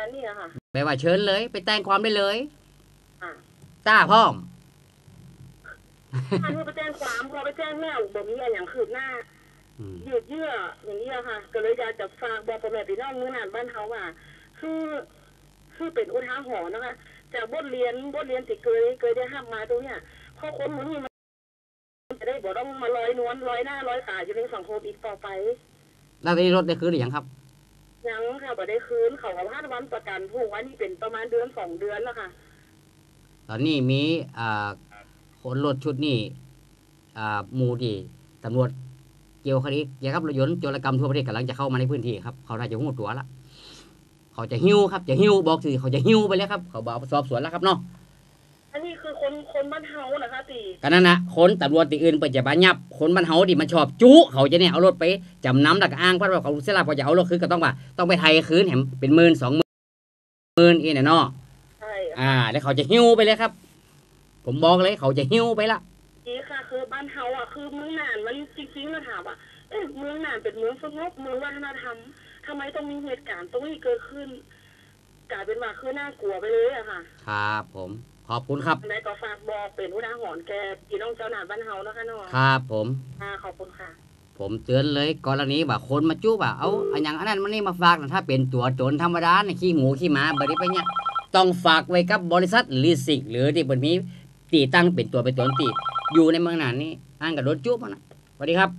มาณนี้อะค่ะแปลว่าเชิญเลย ไปแต่งความได้เลยอะต้าพร้อมถ้าหนูไปแจ้งความพอไปแจ้งแม่บอกมีอะไรอย่างคืบหน้าอืมยืดเยื้ออย่างนี้อะค่ะ ก็เลยอยากจะฝากบอกพ่อแม่พี่น้องเมืองนานบ้านเขาว่าคือคือเป็นอุทาหรณ์นะคะ จากบทเรียนบทเรียนที่เคยเคยได้ห้ามมาตรงเนี้ยพอคนหมันนี่มันจะได้บอกต้องมาลอยนวลลอยหน้าลอยตาอยู่ในสังคมอีกต่อไป แล้วตอนนี้รถได้คืนหรือยังครับ ยังค่ะบ่ได้คืนเขากับพาดวันประกันผูกไว้นี่เป็นประมาณเดือนสองเดือนแล้วค่ะ ตอนนี้มีอ่าคนรถชุดนี้อ่าหมูที่ตำรวจเกี่ยวคดีเกี่ยวกับรถยนต์โจรกรรมทั่วประเทศกำลังจะเข้ามาในพื้นที่ครับ เขาน่าจะหูตัวละ เขาจะหิ้วครับ จะหิ้วบอกสิเขาจะหิ้วไปแล้วครับ เขาบอกสอบสวนแล้วครับเนาะ อันนี้คือคนคนบ้านเฮานะคะตีกันนั้นนะคนตำรวจตีอื่นเปิดจะบายับคนบ้านเฮาดิมันชอบจุเขาจะเนี่ยเอารถไปจำนำแล้วก็อ้างเพราะว่าเขาเสียหลักพอจะเอารถคืนก็ต้องว่าต้องไปไทยคืนแถมเป็นหมื่นสองหมื่นอีเนี่ยเนาะใช่อ่า แล้วเขาจะหิ้วไปเลยครับ ผมบอกเลยเขาจะหิ้วไปละนี่ค่ะ คือบ้านเฮาอะคือเมืองน่านมันจริงๆนะถามว่าเอ๊ะเมืองน่านเป็นเมืองสงบเมืองวัฒนธรรมทำไมต้องมีเหตุการณ์ตรงนี้เกิดขึ้นกลายเป็นว่าคือน่ากลัวไปเลยอะค่ะ ครับผม ขอบคุณครับอันไหนก็ฝากบอกเป็นอุทาหรณ์แกพี่น้องเจ้าหน้าบ้านเฮานะคะเนาะครับผม ค่ะ ขอบคุณค่ะ ผมเตือนเลยกรณีว่าคนมาจุว่าเอาอันอย่างอันนั้นมันนี่มาฝากนะถ้าเป็นตัวโจรธรรมดาเนี่ยขี้หมูขี้หมาบริไปเนี่ยต้องฝากไว้กับบริษัทลีสิกหรือที่บนมีตีตั้งเป็นตัวเป็นตนตีอยู่ในเมืองนั้นนี่อ้างกับโดนจุบนะสวัสดีครับ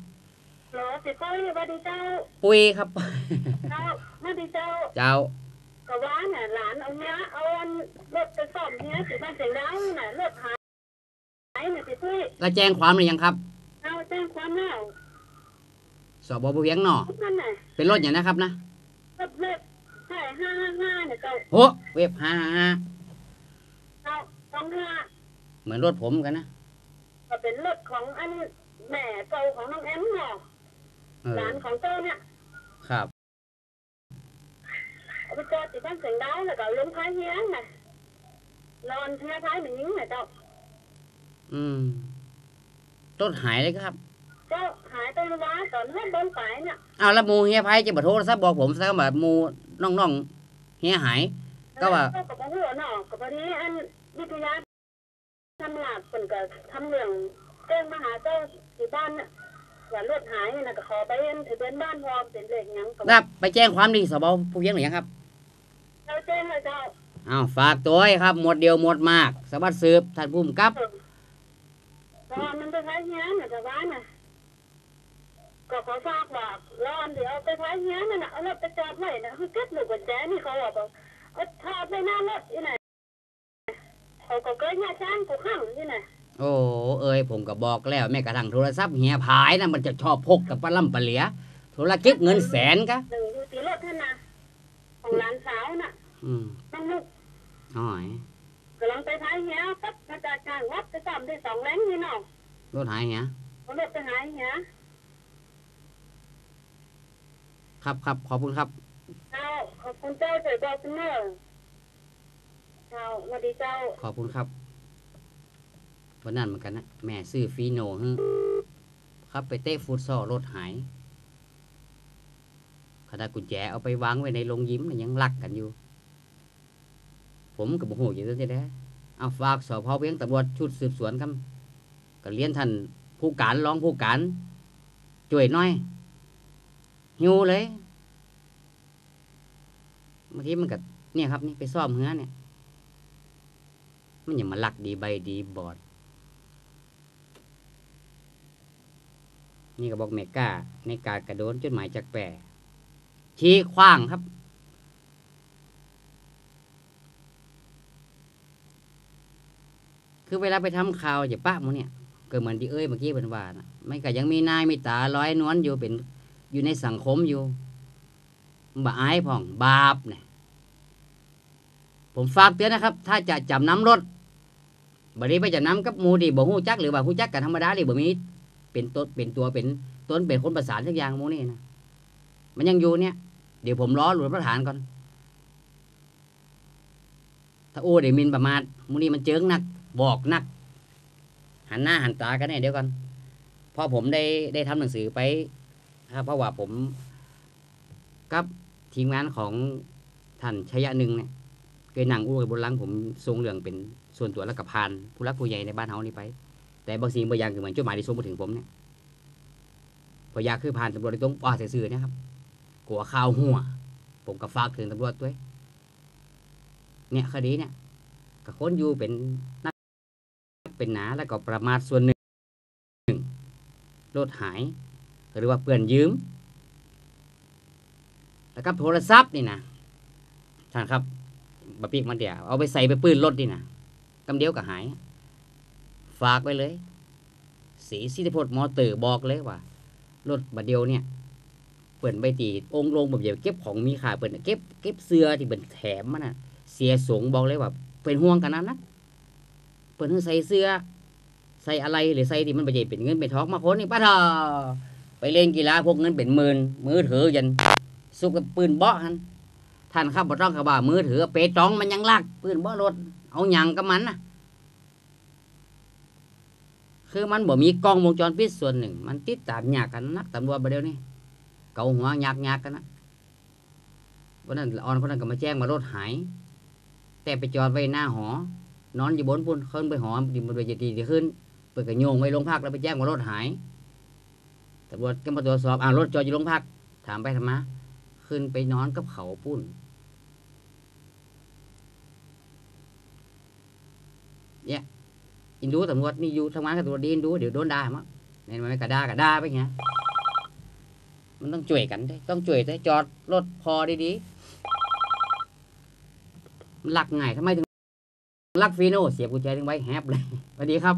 เหรอสิปุ้ยสวัสดีเจ้า ปุ้ยครับ เจ้าสวัสดีเจ้า เจ้า ก็ว่าน่ะหลานเอาเนี้ยเอาอันรถไปซ่อมเนี้ยสิบ้านเสียงดังน่ะรถหายหายน่ะสิปุ้ยแล้วแจ้งความหรือยังครับเอาแจ้งความแล้วสบปเวียงหนอนั่นน่ะเป็นรถอย่างนะครับนะรถเล็กใช่ห้าห้าห้าเนี่ยเจ้าโอ้เว็บห้าห้าเจ้าสองห้าเหมือนรถผมกันนะก็เป็นรถของอันแม่เจ้าของน้องแอมเนาะเออหลานของเจ้าเนี่ย ครับ เอาไปจอดที่บ้านเสียงดังแล้วก็ลงท้ายเฮียนน่ะนอนเทียท้ายเหมือนนี้น่ะเจ้าอืมรถหายเลยครับ เจ้าหายไปว้าตอนรถโดนไปเนี่ยเอาแล้วหมูเฮียไพจะมาโทรศัพท์บอกผมซะว่าหมูน้องๆเฮียหาย ก็ว่า เจ้ากับหัวเนาะกับพอดีอันวิทยาทำหลักคนก็ทำเรื่องแจ้งมาหาเจ้าที่บ้านน่ะว่ารถหายน่ะก็ขอไปเอ็นถือเป็นบ้านพอเป็นเลขหยังก็ ครับ ไปแจ้งความดีสบผู้เวียงหรือยังครับ เจ้าแจ้งเลยเจ้าอ้าวฝากตัวให้ครับ หมดเดียวหมดมาก สวัสดสืบท่านผู้กำกับตอนมันไปท้ายเฮียนน่ะชาวบ้านน่ะก็ขอฝากว่าร้อนเดี๋ยวเอาไปท้ายเฮียนน่ะนะเอารถไปจอดไว้นะคือเก็บหนูกุญแจนี่เขาบอกว่าเอาทอดไปหน้ารถที่ไหนเขาก็เกิดยาช้างกูข้างที่ไหนโอ้เอ้ยผมก็บอกแล้วแม้กระทั่งโทรศัพท์เฮียพายนะมันจะชอบพกกับปลาล่ำปลาเหลียธุรกิจเงินแสนกะหนึ่งอยู่ที่รถท่านนะของหลานสาวน่ะ อืมน้องลูกอ๋อยกำลังไปท้ายเฮียปั๊บมาจากกลางวัดไปซ่อมได้สองแรงนี่เนาะรถหายเฮียเอารถไปหายเฮียครับครับขอบคุณครับเจ้าขอบคุณเจ้าเถิดบอกเสมอเจ้าสวัสดีเจ้า ขอบคุณครับวันนั้นเหมือนกันนะแม่ซื้อฟีโน่ฮึครับไปเตะฟุตซอลรถหายขณะกุญแจเอาไปวางไว้ในโรงยิ้มน่ะยังลักกันอยู่ ผมกับโมโหอยู่ตั้งแต่เอาฝากสพเวียงตำรวจชุดสืบสวนครับก็เรียนท่านผู้การรองผู้การช่วยน่อยหิวเลยบางทีมันก็เนี่ยครับ นี่ไปซ่อมเหือเนี่ย มันอย่ามาลักดีใบดีบอด นี่ก็บอกเมกาในการกระโดนจดหมายจากแปรชี้คว้างครับ คือเวลาไปทำข่าวอย่าปะมันเนี่ยก็เหมือนที่เอ้ยเมื่อกี้เป็นว่านะไม่ก็ยังมีนายมีตาร้อยนวลอยู่เป็นอยู่ในสังคมอยู่บาอายพ่องบาปเนี่ยผมฝากเตือนนะครับ ถ้าจะจำนำรถบัดนี้ไปจะนำกับมูดีบ่ฮู้จักหรือว่าฮู้จักกันธรรมดาดีบ่มีเป็นต้นเป็นตัวเป็นต้นเป็นคนประสานทุกอย่างมูนี่นะมันยังอยู่เนี่ย เดี๋ยวผมรอหลวงประธานก่อน ถ้าโอ้เดี๋ยวมินประมาทมูนี่มันเจิงหนัก บอกนัก หันหน้าหันตากันเนี่ยเดี๋ยวก่อนพราะผมได้ได้ทำหนังสือไปครับเพราะว่าผมกับทีมงานของท่านชยะหนึ่งเนี่ยเคยนั่งอู้กับบนหลังผมทรงเรื่องเป็นส่วนตัวแล้วกับพานผู้รักผู้ใหญ่ในบ้านเฮานี่ไป แต่บางสิ่งบางอย่างคือเหมือนจดหมายที่ส่งมาถึงผมเนี่ยพอยาคือผ่านตำรวจที่ตรงป่าเสือเนะครับกลัวข่าวหัว ผมก็ฝากถึงตำรวจด้วย เนี่ยคดีเนี่ยกับคนอยู่เป็นนัก เป็นหนาแล้วก็ประมาทส่วนหนึ่งรถหาย หรือว่าเปื่อนยืม แล้วก็โทรศัพท์นี่นะท่านครับบะปีกมันเดียวเอาไปใส่ไปปืนรถนี่นะกำเดียวก็หาย ฝากไว้เลยสีสิทธิพจน์มอเตอร์บอกเลยว่ารถบัดเดียวเนี่ยเปิดไปตีองค์ลงแบบเดียวเก็บของมีค่าเปิดเก็บเก็บเสื้อที่เป็นแถมมันน่ะ เสียสงบอกเลยว่าเป็นห่วงกันนั้นนะ เปิดให้ใส่เสื้อ ใส่อะไรหรือใส่ที่มันไปใหญ่เป็นเงินเป็นทองมาคนนี่ป้าทอไปเล่นกีฬาพวกเงินเป็นหมื่นมือถือยันสู้กับปืนเบาะฮันท่านครับบ่ต้องกับว่ามือถือเปตองมันยังลากปืนเบาะรถ เอาหยังกับมันนะคือมันบ่มีกล้องวงจรปิดส่วนหนึ่ง มันติดตามยากกันนักตำรวจประเดี๋ยวนี้เกาหัวยากยากกันนะวันนั้นออนคนนั้นก็มาแจ้งมารถหาย แต่ไปจอดไว้หน้าหอ นอนอยู่บนปุ่นขึ้นไปหอดิมันไปจะดีดีขึ้นเปิดกระโยงไว้โรงพักแล้วไปแจ้งว่ารถหายตำรวจก็มาตรวจสอบอ่ารถจอดอยู่โรงพัก ถามไปทำไมขึ้นไปนอนกับเขาปุ้นเนี่ยอินดูตำรวจนี่อยู่ทำงานกับตำรวจดีอินดูเดี๋ยวโดนด่ามั้งเนี่ยมันไม่กระด้ากระด้าไปไงมันต้องช่วยกันได้ต้องช่วยได้จอดรถพอดีๆมันหลักไงทำไมถึง ลักฟีโน่เสียบกุญแจทิ้งไว้แฮบเลยสวัสดีครับ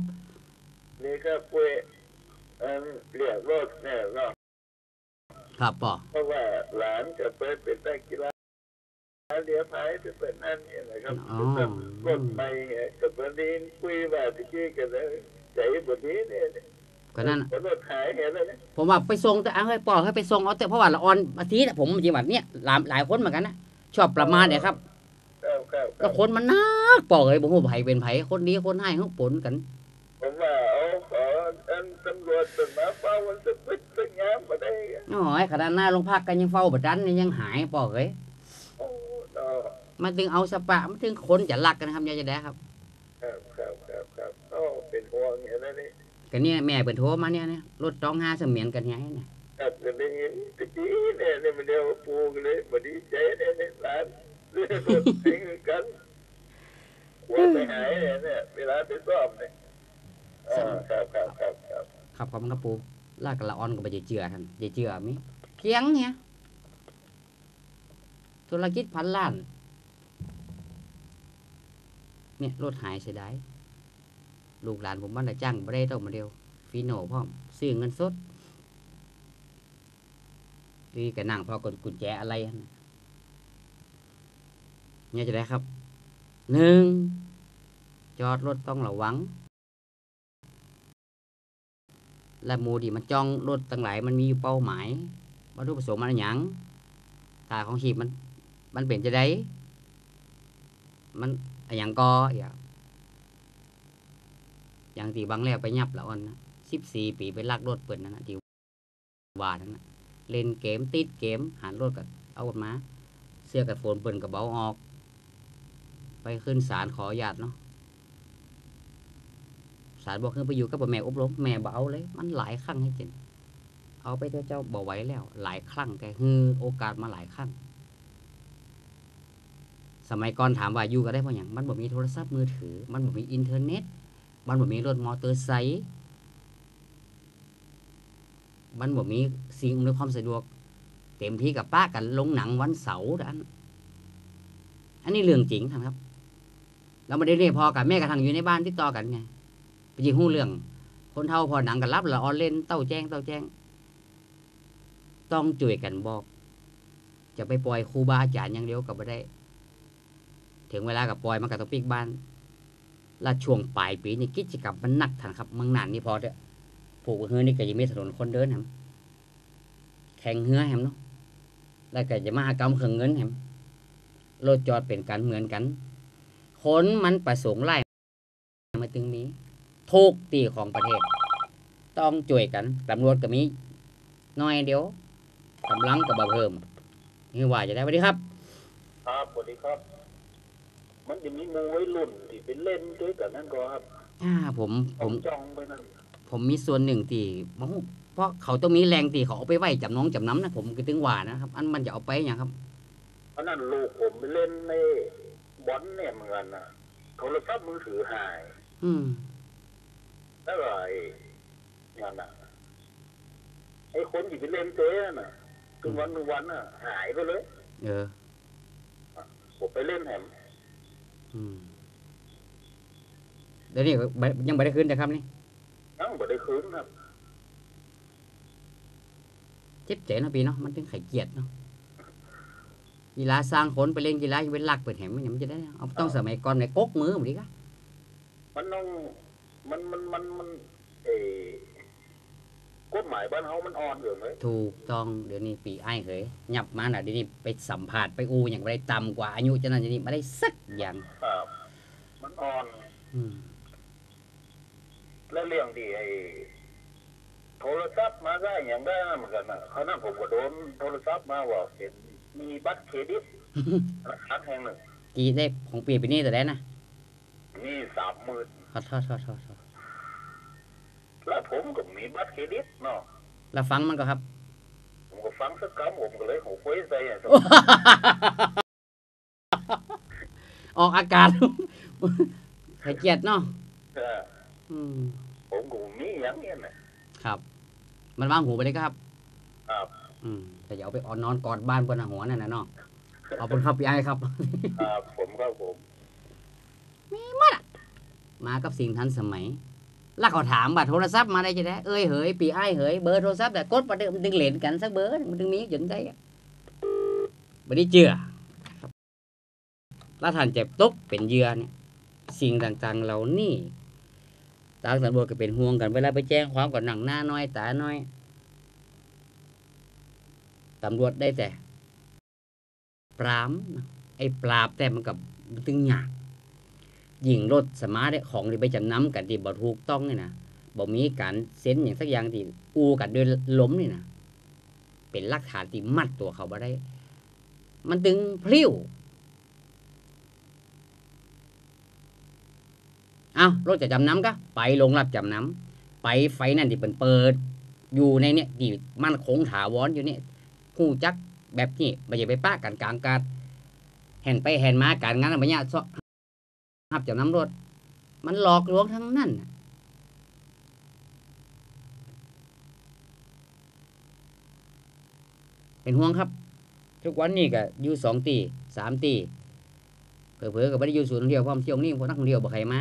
นี่ก็ปุ้ยเอิ่มเรียกรถเนี่ยเนาะครับป่อเพราะว่าหลานจะเปิดเป็นนักกีฬาเดียวพายจะเปิดนั่นเนี่ยนะครับอ๋อแบบรถไปเนี่ยกับวันนี้คุยว่าตะกี้กันเลยใจบทนี้เนี่ยก็นั่นน่ะพอรถหายเห็นแล้วเนี่ยผมว่าไปส่งแต่เอาให้ป่อให้ไปส่งเอาแต่เพราะว่าละออนอาทิตย์อะผมจริงแบบเนี้ยหลายหลายคนเหมือนกันนะชอบประมาทเนี่ยครับ ครับครับคแล้รัวบคนมันนักป่อเลยผมว่าไผเป็นไผคนดีคนให้เขาปนกัน ผมว่าเอาขออันตำรวจเป็นมาเฝ้าวันสักวิสักงามมาได้อ๋อไอ้ขนาดหน้าโรงพักกันยังเฝ้าบัดดันเนี่ยยังหายป่อเลยโอ้เนาะมันถึงเอาสปะมันถึงคนจะรักกันนะครับยายจะได้ครับ ครับครับครับครับโอ้เป็นห่วงอย่างนั้นนี่ก็เนี่ยแม่เป็นโทรมาเนี่ยเนี่ยรถต้องห้าเสมียนกันไงเนี่ยครับจะได้เห็นตะกี้เนี่ยเนี่ยมันเดียวปูกันเลยบดีใจเนี่ยเนี่ยหลาน เรื่องรถทิ้งกันกลัวไปหายเนี่ยเนี่ยเวลาไปซ่อมเนี่ยอ่าครับครับครับครับขับกับมันกระปูลากละออนกับไปเจือท่านเจือมิเพียงเนี่ย ธุรกิจพันล้าน เนี่ยรถหายเสียดายลูกหลานผมบ้านจ้างบ่ได้ต้องมาเดียวฟีโน่พร้อมซื้อเงินสดดีกับนั่งพอกดกุญแจอะไรหั่นะ เนี่ยจะได้ครับหนึ่งจอดรถต้องระวัง และหมูดีมันจ้องรถต่างหลายมันมีอยู่เป้าหมายวัตถุประสงค์มันหยังตาของชีพมัน มันเป็นจะได้ มันอย่างก็อย่างอย่างที่บางแล้วไปยับละอ่อนนะสิบสี่ปีไปลักรถเปิดนั่นนะที่ว่านั่นนะเล่นเกมติดเกมหันรถกับเอาออกมา เสื้อกับโฟนเปิ่นกับเบาออก ไปขึ้นศาลขออนุญาตเนาะศาลบอกให้ไปอยู่กับแม่อบรมแม่บ่เอาเลย มันหลายครั้งให้เจนเอาไปเถอะเจ้าบ่ไหวแล้ว หลายครั้งแต่ฮือโอกาสมาหลายครั้งสมัยก่อนถามว่าอยู่ก็ได้เพราะอย่างมันบ่มีโทรศัพท์มือถือ มันบ่มีอินเทอร์เน็ต มันบ่มีรถมอเตอร์ไซค์มันบ่มีสิ่งอำนวยความสะดวก เต็มที่กับป้ากันลงหนังวันเสาร์อันอันนี้เรื่องจริงครับ เราไม่ได้เรียกพอกับแม่กับทางอยู่ในบ้านที่ต่อกันไงไปยิงหู้เรื่อง คนเท่าพอหนังกันรับละออนเล่นเต้าแจ้งเต้าแจ้ง ต้องช่วยกันบอก จะไปปล่อยครูบาอาจารย์อย่างเดียวกับไม่ได้ ถึงเวลากับปล่อยมันกับต้องปีกบ้านและช่วงปลายปีนี่กิจกรรมมันหนักทันครับมืองนานนี่พอเถอะผูกเฮือนี่ก็ยังมีถนนคนเดินแฮมแข่งเฮือแฮมเนาะแล้วก็จะมหากรรมเครื่องเงินแฮมรถจอดเป็นกันเหมือนกัน คนมันประสงค์ไล่มาตึงนี้ทุกตีของประเทศ ต้องช่วยกันตำรวจก็มีน้อยเดียวกำลังก็บ่เพิ่มนี่ว่าจะได้สวัสดีครับ ครับสวัสดีครับ มันจะมีหมูไว้รุ่นที่เป็นเล่นด้วยกันนั่นก็ครับอ่าผมผผมมจองไปนั่นผมมีส่วนหนึ่งที่บ่ฮู้เพราะเขาต้องมีแรงตีเขาเอาไปไว้จำน้องจำน้ำนะผมก็ถึงว่านะครับ อันมันจะเอาไปอย่างครับเพราะนั่นลูกผมไปเล่นใน บอลเนี่ยเหมือนกันนะโทรศัพท์มือถือหาย อืมแล้วก็ไอ้นั่นน่ะไอ้คนที่ไปเล่นเจ๊น่ะคือวันหนึ่งวันน่ะ หายไปเลย เออผมไปเล่นแหมอืมเดี๋ยวนี้ก็บ่ยังไม่ได้คืนนะครับนี่ยังไม่ได้คืนครับ เจ็บใจเนาะพี่เนาะมันถึงไข่เกียดเนาะ กีฬาสร้างคนไปเล่นกีฬาอยู่เป็นหลักเปิดแหมมันยังมันจะได้เอาต้องสมัยก่อนในกกมือผมดีกะมันต้องมันมันมันมันเออกฎหมายบ้านเฮามันอ่อนอยู่ไหมถูกต้องเดี๋ยวนี้ปีไอ้ายเคยหยับมาน่ะเดี๋ยวนี้ไปสัมผัสไปอูอย่างไรต่ำกว่าอายุจะนั้นจะนี้ไม่ได้สักอย่างครับมันอ่อนอืมและเรื่องที่ไอ้โทรศัพท์มาได้อย่างได้นะเหมือนกันนะเขานั้นผมก็โดนโทรศัพท์มาว่าเห็น มีบัตรเครดิตธนาคารแห่งหนึ่งกี่ได้ของปีปีนี้แต่ได้นะมีสามหมื่นขอโทษขอโทษขอโทษแล้วผมก็มีบัตรเครดิตเนาะแล้วฟังมันก็ครับ ผมก็ฟังสักคำผมก็เลยหัวคุยใส่อะออกอากาศไข่เกียดเนาะเอออืมผมก็มีอย่างเงี้ยนะครับ มันวางหูไปเลยครับครับ อืมแต่อย่าเอาไปออนนอนกอดบ้านบนหัวนั่นนะเนาะขอบคุณครับพี่ไอ้ครับ ครับผมก็ผมมากับสิ่งทันสมัยแล้วเขาถามบัตรโทรศัพท์มาได้จะได้เอ้ยเหยปีไอ้เหยเบอร์โทรศัพท์แต่กดประเดิมมันดึงเหรียญกันสักเบอร์มันดึงมีจนได้อะไม่ได้เจือครับแล้วท่านเจ็บตกเป็นเหยื่อเนี่ย สิ่งต่างๆเหล่านี้ทางตำรวจก็เป็นห่วงกันเวลาไปแจ้งความกับหนังหน้าน้อยตาน้อย ตำรวจได้แต่ ปรามไอ้ปราบแต่มันกับมันตึงหยากยิงรถสมาร์ทเนี่ยของที่ไปจำนำกันที่บ่ถูกต้องนี่นะบ่มีการเซ็นอย่างสักอย่างที่อูกันโดยล้มนี่นะเป็นหลักฐานที่มัดตัวเขาบ่ได้ มันดึงพลิ้วเอารถจะจำนำก็ไปลงรับจำนำไปไฟนั่นที่เป็นเปิด อยู่ในเนี่ยที่มันคงถาวรอยู่เนี่ย หูจักแบบนี้ไม่ใช่ไปป้ากันกลางการแห่นไปแห่นมาการงานอะไรเนี่ยหับจากน้ำรถมันหลอกลวงทั้งนั้นเป็นห่วงครับ ทุกวันนี้ก็อยู่สองตีสามตีเผลอๆก็ไม่ได้อยู่ศูนย์ท่องเที่ยวเพราะมันเที่ยวนี่เพราะนักท่องเที่ยวบ่ใครมา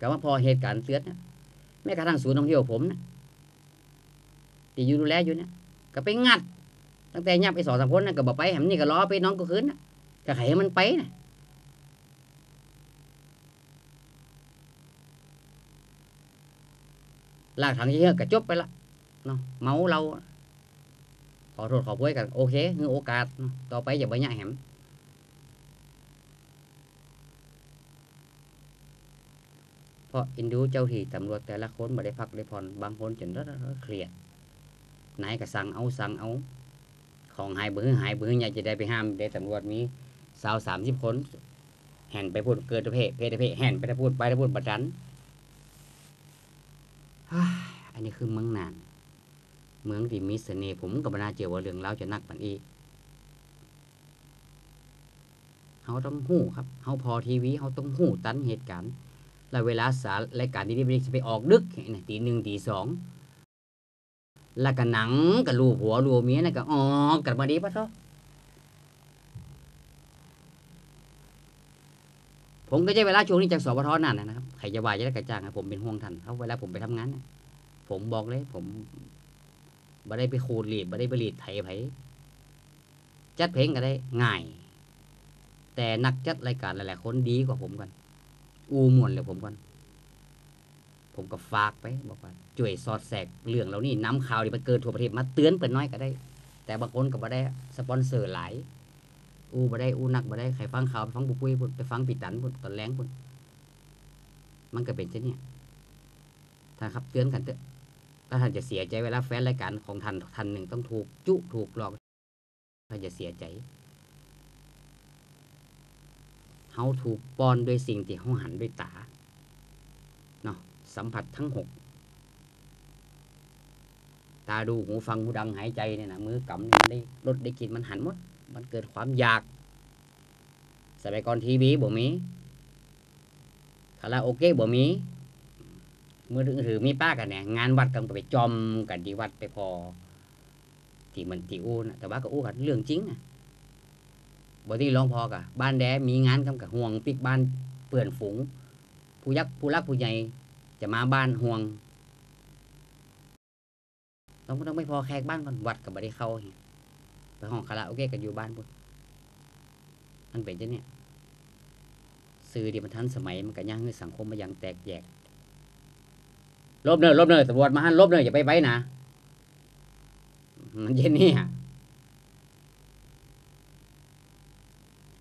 ก็ว่าพอเหตุการณ์เตือนนะแม้กระทั่งศูนย์ท่องเที่ยวผมนะที่อยู่ดูแลอยู่เนี่ย ก็ไปงัด ตั้งแต่ยับไปสองสามคนนะก็บอกไปแหมนี่ก็รอไปน้องก็คืนนะก็ให้มันไปนะลากถังเยอะๆก็จบไปละเนาะเมาเรา ขอโทษขอโพยกัน โอเคคือโอกาส ต่อไปอย่าไปยะแหมเพราะอินดูเจ้าที่ตำรวจแต่ละคนบ่ได้พักได้ผ่อนบางคนจนระเครียด ไหนก็สั่งเอาสั่งเอา ของหายเบื้อหายเบื้ออยากจะได้ไปห้ามได้ตำรวจมีสาวสามสิบคนแห่นไปพูดเกิดเพศเพศเพศแห่นไปพูดไปพูดบัดดันอันนี้คือเมืองนาน เมืองที่มีเสน่ห์ผมกับบรรดาเจียวว่าเรื่องเล่าจะนักกว่านี้เขาต้องหู้ครับเขาพอทีวีเขาต้องหู้ตันเหตุการณ์แล้วเวลาสารรายการที่นี่ไม่ได้จะไปออกดึกตีหนึ่งตีสอง แล้วก็หนังกับลูหัวลูเมียนะก็อ๋อกันมาดีปะท่าผมก็ใช้เวลาช่วงนี้จากสปทนั่นนะครับใครจะว่าจะได้กระจ่างผมเป็นห่วงท่านเพราะเวลาผมไปทำงานนะผมบอกเลย ผมบ่ได้ไปขูดหลีดบ่ได้ไปหลีดไถไผจัดเพลงก็ได้ง่าย แต่นักจัดรายการหลายๆคนดีกว่าผมกัน อูมวนเลยผมกัน ผมก็ฝากไปบอกว่าช่วยสอดแสกเรื่องเหล่านี้น้ำข่าวที่มันเกิดทั่วประเทศมาเตือนเปิดน้อยก็ได้ แต่บางคนก็บ่ได้สปอนเซอร์หลายอูบ่ได้อูนักบ่ได้ใครฟังข่าวไปฟังปุ้ยพุ่นไปฟังปิดตันพุ่นตอนแรงพุ่นมันก็เป็นเช่นนี้ท่านครับเตือนกันเถอะถ้าท่านจะเสียใจเวลาแฟนรายการของท่านท่านหนึ่งต้องถูกจุถูกหลอกท่านจะเสียใจเฮาถูกป้อนด้วยสิ่งที่เฮาหันด้วยตาเนาะ สัมผัสทั้งหกตาดูหูฟังหูดังหายใจเนี่ยนะมือกำเนี่ยได้รสได้กลินมันหันหมด มันเกิดความอยากสมัยก่อนทีวีบ่มีคาราโอเกะบ่มีมือถือมีป้ากันเนี่ยงานวัดกันไปจอมกันที่วัดไปพอ ที่มันที่อู้นะแต่ว่าก็อู้กันเรื่องจริงนะบ่ที่ร้องพอกะบ้านแดมีงานกำกับห่วงปิกบ้านเปื่อนฝูง ผู้ยักษ์ผู้รักผู้ใหญ่ จะมาบ้านห่วงต้องต้องไม่พอแขกบ้านก่อนวัดกับบ่ได้เข้าเหี้ยไปห้องคาราโอเกะกันอยู่บ้านพุ่นมันเป็นจังเนี่ยสื่อที่มันทันสมัยมันก็ย่างให้สังคมมาย่างแตกแยกลบเนอลบเนอตำรวจมาหันลบเนออย่าไปไปนะมันเย็นนี่อะ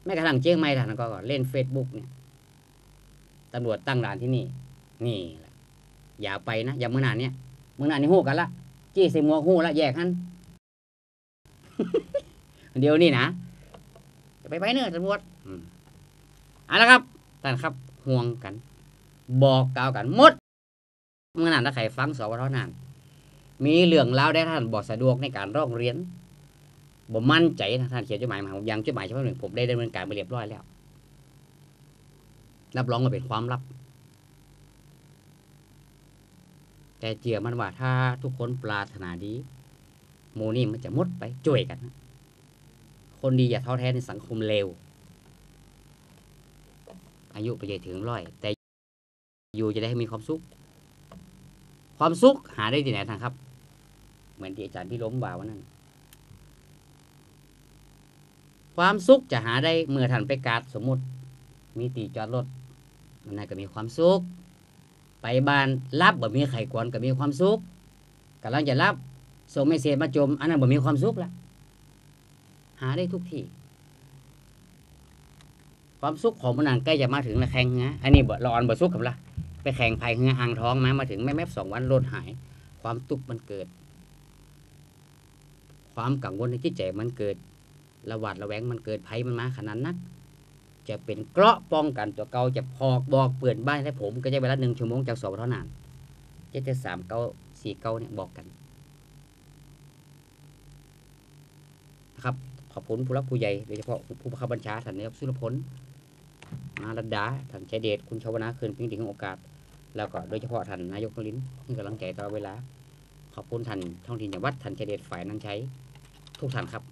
แม้กระทั่งเชียงใหม่ท่านก็เล่นเฟซบุ๊กเนี่ยตำรวจตั้งด่านที่นี่ นี่แหละ อย่าไปนะ อย่าเมื่อนานเนี่ยเมื่อนานนี่หู้กันละจี้ใส่หมวกหู้ละแยกกันเดี๋ยวนี่นะจะไปไปเนอตำรวจอืมเอะละครับท่านครับห่วงกัน บอกกล่าวกันหมดเมื่อนานถ้าใครฟังสวทนานมีเรื่องเล่าวได้ท่านบอกสะดวกในการร้องเรียนผมมั่นใจนะท่านเขียนจดหมายมาผมยังจดหมายฉบับหนึ่งผมได้ดำเนินการไปเรียบร้อยแล้ว รับรองว่าเป็นความลับ แต่เจียมันว่าถ้าทุกคนปรารถนาดีหมูนี่มันจะมดไปจ่วยกัน คนดีอย่าท้อแท้ในสังคมเลวอายุไปใหญ่ถึงร้อย แต่อยู่จะได้มีความสุข ความสุขหาได้ที่ไหนทางครับ เหมือนที่อาจารย์พี่ล้มว่าวนนั้นความสุขจะหาได้เมื่อท่านไปกาดสมมติ มีตีจอดรถมันน่าก็มีความสุข ไปบ้านรับบ่มีไข่กวนก็มีความสุขกำลังจะรับส่งเมสเซจมาจม อันนั้นบ่มีความสุขละหาได้ทุกที่ ความสุขของมันนั้นใกล้จะมาถึงแล้วแข่งนะอันนี้บ่รออนบ่สุขกับละไปแข่งภายเงืออ่างท้องมามาถึงแม่แม่สองวันรถหาย ความตุกข์มันเกิด ความกังวลในจิตใจมันเกิดระหวาดระแวงมันเกิดภัยมันมาขนาดนัก จะเป็นเกราะป้องกันตัวเก่าจะพอกบอกเปื่อนบ้านและผม ก็จะเวลาหนึ่งชั่วโมงจากสอบเท่านั้นเจ็ดเจ็ดสามเก้าสี่เก้าเนี่ยบอกกันนะครับขอบคุณผู้รักผู้ใหญ่โดยเฉพาะผู้บังคับบัญชาท่านนายกสุรพลมารัดดาท่านชัยเดชคุณชาวนาคืนพิงดิ่งโอกาส แล้วก็โดยเฉพาะท่านนายกนลินที่กำลังใจตลอดเวลา ขอบคุณท่านท้องถิ่นจังหวัดท่านชัยเดชฝ่ายนั้นใช้ทุกท่านครับ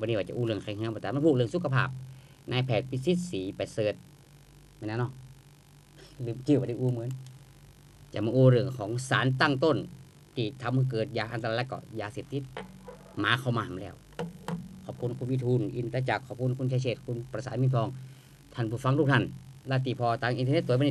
วันนี้ว่าจะอู้เรื่องใครเฮือมาแต่มาพูดเรื่องสุขภาพ นายแพทย์พิสิทธิ์ศรีประเสริฐไม่นะเนาะลืมชื่อว่าได้อู้เหมือน จะมาอู้เรื่องของสารตั้งต้น ที่ทำให้เกิดยาอันตรายและก็ยาเสพติดมาเข้ามาแล้ว ขอบคุณคุณวิทูลอินตจักรขอบคุณคุณชัยเชษคุณประสานมิตรทอง ท่านผู้ฟังทุกท่านลาติพอทางอินเทอร์เน็ตตัวเป็น